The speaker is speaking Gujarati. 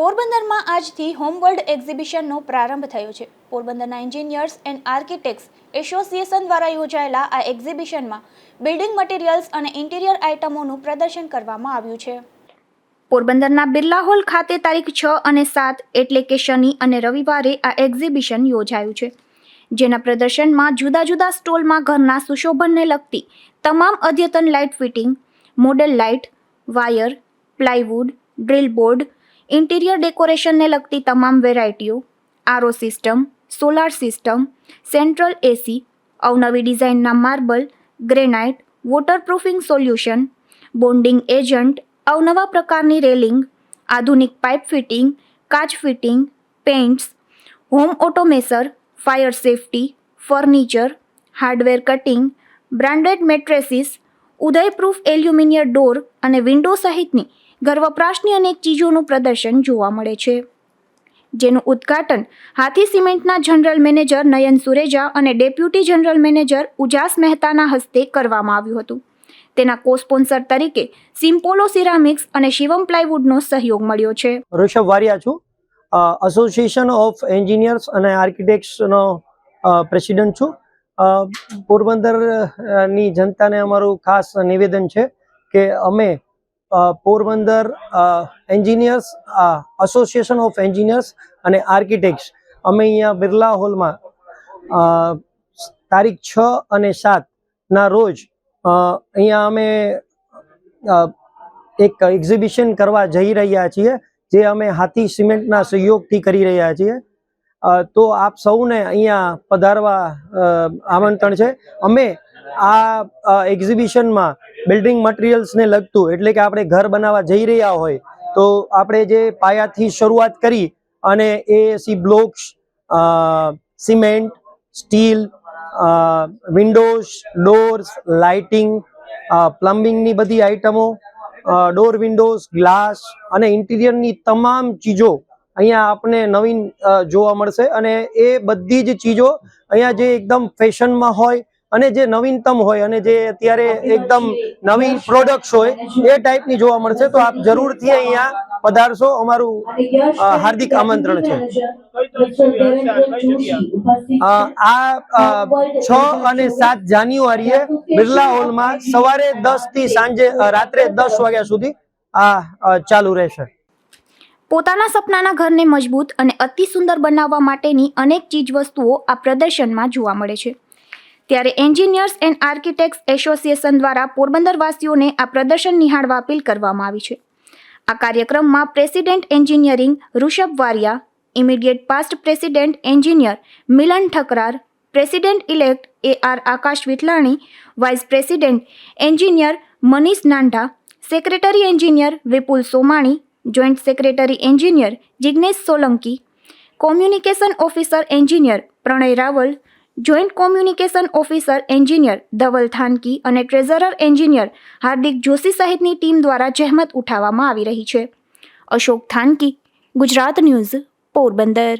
પોરબંદરમાં આજથી હોમવર્લ્ડ એક્ઝિબિશનનો પ્રારંભ થયો છે. પોરબંદરના એન્જિનિયર્સ એન્ડ આર્કિટેક્ટ્સ એસોસિએશન દ્વારા યોજાયેલા આ એક્ઝિબિશનમાં બિલ્ડિંગ મટીરિયલ્સ અને ઇન્ટિરિયર આઇટમોનું પ્રદર્શન કરવામાં આવ્યું છે. પોરબંદરના બિરલા હોલ ખાતે તારીખ છ અને સાત એટલે કે શનિ અને રવિવારે આ એક્ઝિબિશન યોજાયું છે. જેના પ્રદર્શનમાં જુદા જુદા સ્ટોલમાં ઘરના સુશોભનને લગતી તમામ અદ્યતન light fitting, model light, wire, plywood drill board interior ડેકોરેશનને લગતી તમામ વેરાયટીઓ RO system solar system central AC અવનવી ડિઝાઇનના marble granite waterproofing solution bonding agent અવનવા પ્રકારની રેલિંગ, આધુનિક પાઇપ ફિટિંગ કાચ fitting paints home automation fire safety furniture hardware cutting branded mattresses ઉદયપ્રૂફ aluminium door અને વિન્ડો સહિતની ઘર અનેક ચીજોનું પ્રદર્શન જોવા મળે છે. જેનું ઉદ્ઘાટન હાથી સિમેન્ટના જનરલ મેનેજર નયન સુરેજા અને ડેપ્યુટી જનરલ મેનેજર ઉજાસ મહેતાના હસ્તે કરવામાં આવ્યું હતું. તેના કો સ્પોન્સર તરીકે સિમ્પોલો સિરામિક્સ અને શિવમ પ્લાયવુડનો સહયોગ મળ્યો છે. ઋષભ વારિયા છું. એસોસિએશન ઓફ એન્જિનિયર્સ અને આર્કિટેક્ટ્સનો પ્રેસિડેન્ટ છું. પોરબંદરની જનતાને અમારું ખાસ નિવેદન છે કે અમે Porbandar engineers association of engineers અને આર્કિટેક્ટ્સ અમે અહીંયા બિરલા હોલમાં તારીખ છ અને સાતના રોજ અહીંયા અમે એક એક્ઝિબિશન કરવા જઈ રહ્યા છીએ, જે અમે હાથી સિમેન્ટના સહયોગથી કરી રહ્યા છીએ. તો આપ સૌને અહીંયા પધારવા આમંત્રણ છે. અમે આ એક્ઝિબિશનમાં બિલ્ડિંગ મટીરિયલ્સને લગતું, એટલે કે આપણે ઘર બનાવવા જઈ રહ્યા હોય, તો આપણે જે પાયાથી શરૂઆત કરી અને A C blocks cement, steel windows doors lighting પ્લમ્બિંગની બધી આઇટમો ડોર વિન્ડોઝ ગ્લાસ અને ઇન્ટિરિયરની તમામ ચીજો અહીંયા આપને નવીન જોવા મળશે. અને એ બધી જ ચીજો અહીંયા જે એકદમ ફેશનમાં હોય અને જે નવીનતમ હોય અને જે અત્યારે એકદમ નવી પ્રોડક્ટ્સ હોય, એ ટાઈપની જોવા મળશે. તો આપ જરૂરથી અહીંયા પધારશો. અમારું હાર્દિક આમંત્રણ છે. આ છ અને સાત જાન્યુઆરીએ બિરલા હોલમાં સવારે દસથી સાંજે રાત્રે દસ વાગ્યા સુધી આ ચાલુ રહેશે. પોતાના સપનાના ઘરને મજબૂત અને અતિ સુંદર બનાવવા માટેની અનેક ચીજવસ્તુઓ આ પ્રદર્શનમાં જોવા મળે છે. ત્યારે એન્જિનિયર્સ એન્ડ આર્કિટેક્ટ્સ એસોસિએશન દ્વારા પોરબંદરવાસીઓને આ પ્રદર્શન નિહાળવા અપીલ કરવામાં આવી છે. આ કાર્યક્રમમાં president engineering Rishabh Variya, immediate past president engineer Milan Thakrar, president elect A R Akash Vitlani vice president engineer Manish Nandha, secretary engineer Vipul Somani, joint secretary engineer Jignesh Solanki, communication officer engineer Pranay Raval joint communication officer engineer Dhaval Thanki અને ટ્રેઝરર એન્જિનિયર હાર્દિક જોશી સહિતની ટીમ દ્વારા જહેમત ઉઠાવવામાં આવી રહી છે. અશોક થાનકી, ગુજરાત ન્યૂઝ, પોરબંદર.